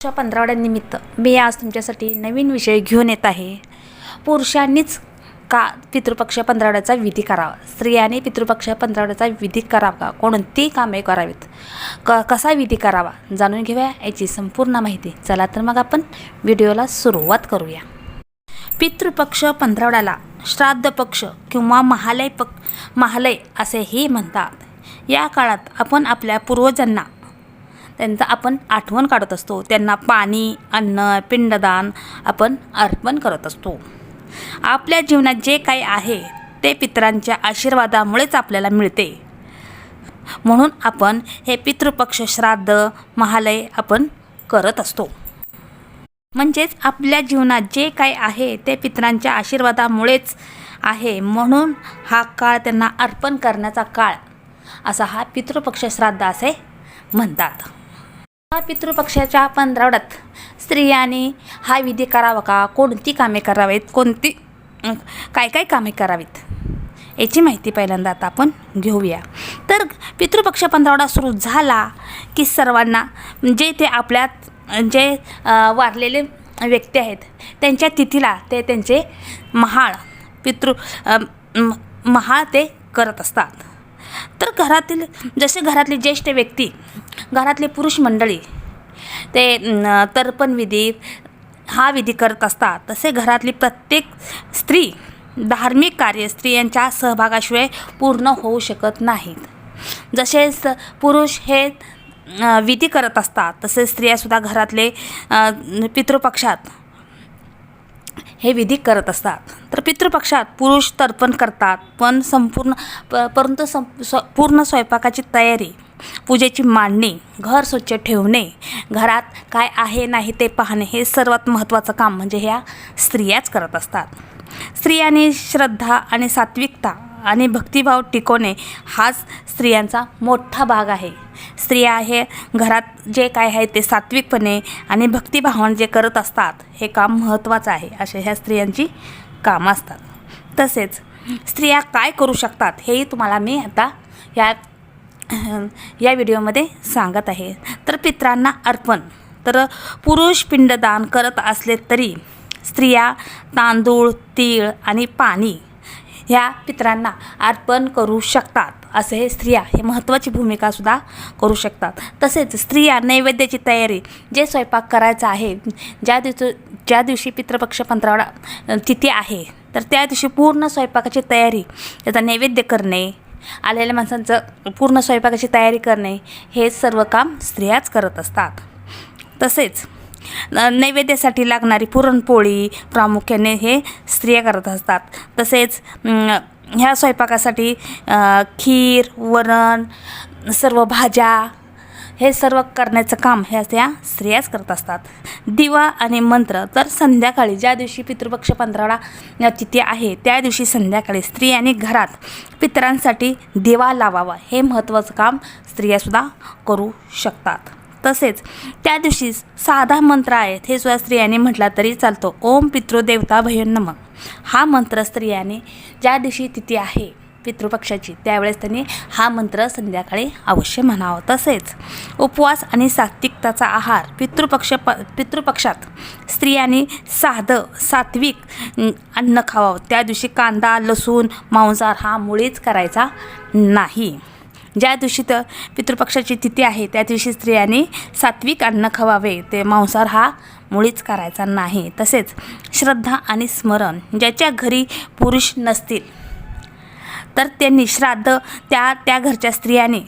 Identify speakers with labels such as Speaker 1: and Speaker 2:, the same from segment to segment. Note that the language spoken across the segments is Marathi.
Speaker 1: च्या पंधरावड्यानिमित्त मी आज तुमच्यासाठी नवीन विषय घेऊन येत आहे. पुरुषांनीच का पितृपक्ष पंधरावड्याचा विधी करावा? स्त्रियांनी पितृपक्ष पंधरावड्याचा विधी करावा? का कोणती कामे करावीत? क कसा विधी करावा? जाणून घेऊया याची संपूर्ण माहिती. चला तर मग आपण व्हिडिओला सुरुवात करूया. पितृपक्ष पंधरावड्याला श्राद्ध पक्ष किंवा महालय पक महालय असेही म्हणतात. या काळात आपण आपल्या पूर्वजांना त्यांचं आपण आठवण काढत असतो. त्यांना पाणी अन्न पिंडदान आपण अर्पण करत असतो. आपल्या जीवनात जे काही आहे ते पितरांच्या आशीर्वादामुळेच आपल्याला मिळते. म्हणून आपण हे पितृपक्ष श्राद्ध महालय आपण करत असतो. म्हणजेच आपल्या जीवनात जे काही आहे ते पितरांच्या आशीर्वादामुळेच आहे. म्हणून हा काळ त्यांना अर्पण करण्याचा काळ असा हा पितृपक्ष श्राद्ध असे म्हणतात. पितृपक्षाच्या पंधरावड्यात स्त्रियांनी हा विधी करावा का? कोणती कामे करावीत? कोणती काय काय कामे करावीत? याची माहिती पहिल्यांदा आता आपण घेऊया. तर पितृपक्ष पंधरावडा सुरू झाला की सर्वांना जे ते आपल्यात जे वारलेले व्यक्ती आहेत त्यांच्या तिथीला ते त्यांचे महाळ पितृ महाळ ते करत असतात. तर घरातील जसे घरातले ज्येष्ठ व्यक्ती घरातले पुरुष मंडळी ते तर्पण विधी हा विधी करत असतात. तसे घरातली प्रत्येक स्त्री धार्मिक कार्य स्त्रियांच्या सहभागाशिवाय पूर्ण होऊ शकत नाहीत. जसे स पुरुष हे विधी करत असतात तसे स्त्रियासुद्धा घरातले पितृपक्षात हे विधी करत असतात. तर पितृपक्षात पुरुष तर्पण करतात पण संपूर्ण प परंतु सं स्व पूर्ण स्वयंपाकाची तयारी पूजेची मांडणी घर स्वच्छ ठेवणे घरात काय आहे नाही ते पाहणे हे सर्वात महत्त्वाचं काम म्हणजे ह्या स्त्रियाच करत असतात. स्त्रियांनी श्रद्धा आणि सात्विकता आणि भक्तिभाव टिकवणे हाच स्त्रियांचा मोठा भाग आहे. स्त्रिया हे घरात जे काय आहे ते सात्विकपणे आणि भक्तिभावाने जे करत असतात हे काम महत्त्वाचं आहे असे ह्या स्त्रियांची कामं असतात. तसेच स्त्रिया काय करू शकतात हेही तुम्हाला मी आता या या व्हिडिओमध्ये सांगत आहे. तर पित्रांना अर्पण. तर पुरुष पिंडदान करत असले तरी स्त्रिया तांदूळ तीळ आणि पाणी ह्या पित्रांना अर्पण करू शकतात. असे हे स्त्रिया हे महत्त्वाची भूमिकासुद्धा करू शकतात. तसेच स्त्रिया नैवेद्याची तयारी जे स्वयंपाक करायचा आहे ज्या दिवशी ज्या दिवशी पितृपक्ष पंधरावडा तिथी आहे तर त्या दिवशी पूर्ण स्वयंपाकाची तयारी त्याचा नैवेद्य करणे आलेल्या माणसांचं पूर्ण स्वयंपाकाची तयारी करणे हे सर्व काम स्त्रियाच करत असतात. तसेच नैवेद्यासाठी लागणारी पुरणपोळी प्रामुख्याने हे स्त्रिया करत असतात. तसेच ह्या स्वयंपाकासाठी खीर वरण सर्व भाज्या हे सर्व करण्याचं काम ह्या त्या स्त्रियाच करत असतात. दिवा आणि मंत्र तर संध्याकाळी ज्या दिवशी पितृपक्ष पंधरावडा तिथी आहे त्या दिवशी संध्याकाळी स्त्रियांनी घरात पितरांसाठी दिवा लावावा हे महत्त्वाचं काम स्त्रियासुद्धा करू शकतात. तसेच त्या दिवशी साधा मंत्र आहेत हे सुद्धा स्त्रियांनी म्हटला तरी चालतो. ओम पितृदेवता भयो नमः. हा मंत्र स्त्रियांनी ज्या दिवशी तिथी आहे पितृपक्षाची. त्यावेळेस त्यांनी हा मंत्र संध्याकाळी अवश्य म्हणावं. तसेच उपवास आणि सात्विकताचा आहार पितृपक्ष प पितृपक्षात स्त्रियांनी साधं सात्विक अन्न खावावं त्या दिवशी कांदा लसूण मांसाहार हा मुळीच करायचा नाही. ज्या दिवशी तर पितृपक्षाची तिथी आहे त्या दिवशी स्त्रियांनी सात्विक अन्न खवावे. ते मांसाहार हा मुळीच करायचा नाही. तसेच श्रद्धा आणि स्मरण ज्याच्या घरी पुरुष नसतील तर त्यांनी श्राद्ध त्या त्या घरच्या स्त्रियांनी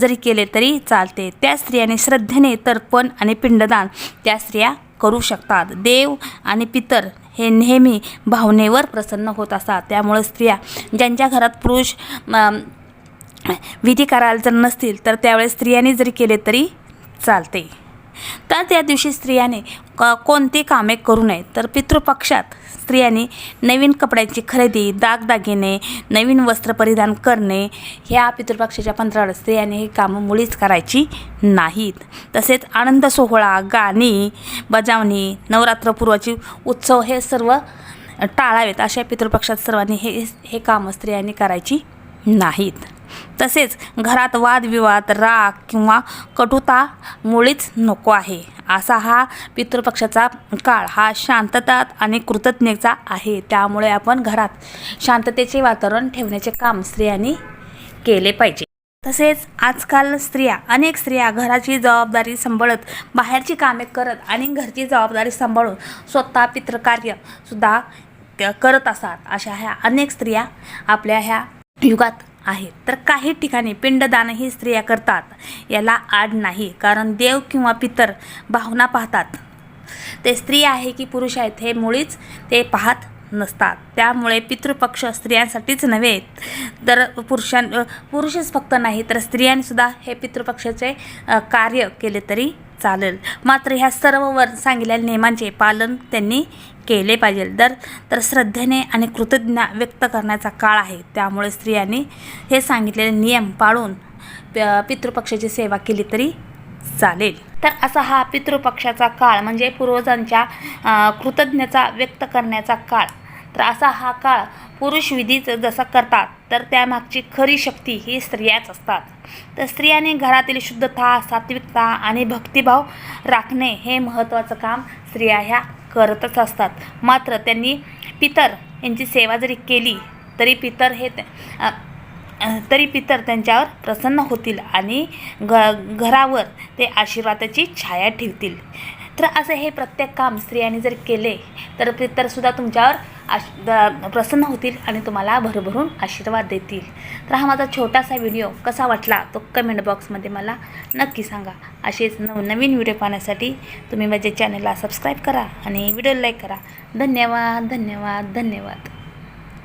Speaker 1: जरी केले तरी चालते. त्या स्त्रियांनी श्रद्धेने तर्पण आणि पिंडदान त्या स्त्रिया करू शकतात. देव आणि पितर हे नेहमी भावनेवर प्रसन्न होत असतात. त्यामुळे स्त्रिया ज्यांच्या घरात पुरुष विधी करायला जर नसतील तर त्यावेळेस स्त्रियांनी जरी केले तरी चालते. तर त्या दिवशी स्त्रियाने क कोणती कामे करू नये तर पितृपक्षात स्त्रियांनी नवीन कपड्यांची खरेदी दागदागिने नवीन वस्त्र परिधान करणे ह्या पितृपक्षाच्या पंधरावर स्त्रियांनी हे कामं मुळीच करायची नाहीत. तसेच आनंद सोहळा गाणी बजावणी नवरात्रपूर्वाची उत्सव हे सर्व टाळावेत. अशा पितृपक्षात सर्वांनी हे हे कामं स्त्रियांनी करायची नाहीत. तसेच घरात वादविवाद राग किंवा कटुता मुळीच नको आहे. असा हा पितृपक्षाचा काळ हा शांतता आणि कृतज्ञतेचा आहे. त्यामुळे आपण घरात शांततेचे वातावरण ठेवण्याचे काम स्त्रियांनी केले पाहिजे. तसेच आजकाल स्त्रिया अनेक स्त्रिया घराची जबाबदारी सांभाळत बाहेरची कामे करत आणि घरची जबाबदारी सांभाळून स्वतः पितृकार्यसुद्धा करत असतात. अशा ह्या अनेक स्त्रिया आपल्या ह्या युगात आहेत तर काही ठिकाणी पिंडदानही स्त्रिया करतात. याला आड नाही कारण देव किंवा पितर भावना पाहतात. ते स्त्री आहे की पुरुष आहेत हे मुळीच ते पाहत नसतात. त्यामुळे पितृपक्ष स्त्रियांसाठीच नव्हे तर पुरुषां पुरुषच फक्त नाही तर स्त्रियांनीसुद्धा हे पितृपक्षाचे कार्य केले तरी चालेल. मात्र ह्या सर्व वर सांगितलेल्या नियमांचे पालन त्यांनी केले पाहिजे. दर तर श्रद्धेने आणि कृतज्ञ व्यक्त करण्याचा काळ आहे. त्यामुळे स्त्रियांनी हे सांगितलेले नियम पाळून प- पितृपक्षाची सेवा केली तरी चालेल. तर असा हा पितृपक्षाचा काळ म्हणजे पूर्वजांच्या कृतज्ञता व्यक्त करण्याचा काळ. तर असा हा काळ पुरुष विधीच जसा करतात तर त्यामागची खरी शक्ती ही स्त्रियाच असतात. तर स्त्रियांनी घरातील शुद्धता सात्विकता आणि भक्तिभाव राखणे हे महत्त्वाचं काम स्त्रिया ह्या करतच असतात. मात्र त्यांनी पितर यांची सेवा जरी केली तरी पितर हे तरी पितर त्यांच्यावर प्रसन्न होतील आणि घ घरावर ते आशीर्वादाची छाया ठेवतील. तर असं हे प्रत्येक काम स्त्रियांनी जर केले तर तरसुद्धा तुमच्यावर आश प्रसन्न होतील आणि तुम्हाला भरभरून आशीर्वाद देतील. तर हा माझा छोटासा व्हिडिओ कसा वाटला तो कमेंट बॉक्समध्ये मला नक्की सांगा. असेच नवनवीन व्हिडिओ पाहण्यासाठी तुम्ही माझ्या चॅनलला सबस्क्राईब करा आणि व्हिडिओ लाईक करा. धन्यवाद धन्यवाद धन्यवाद.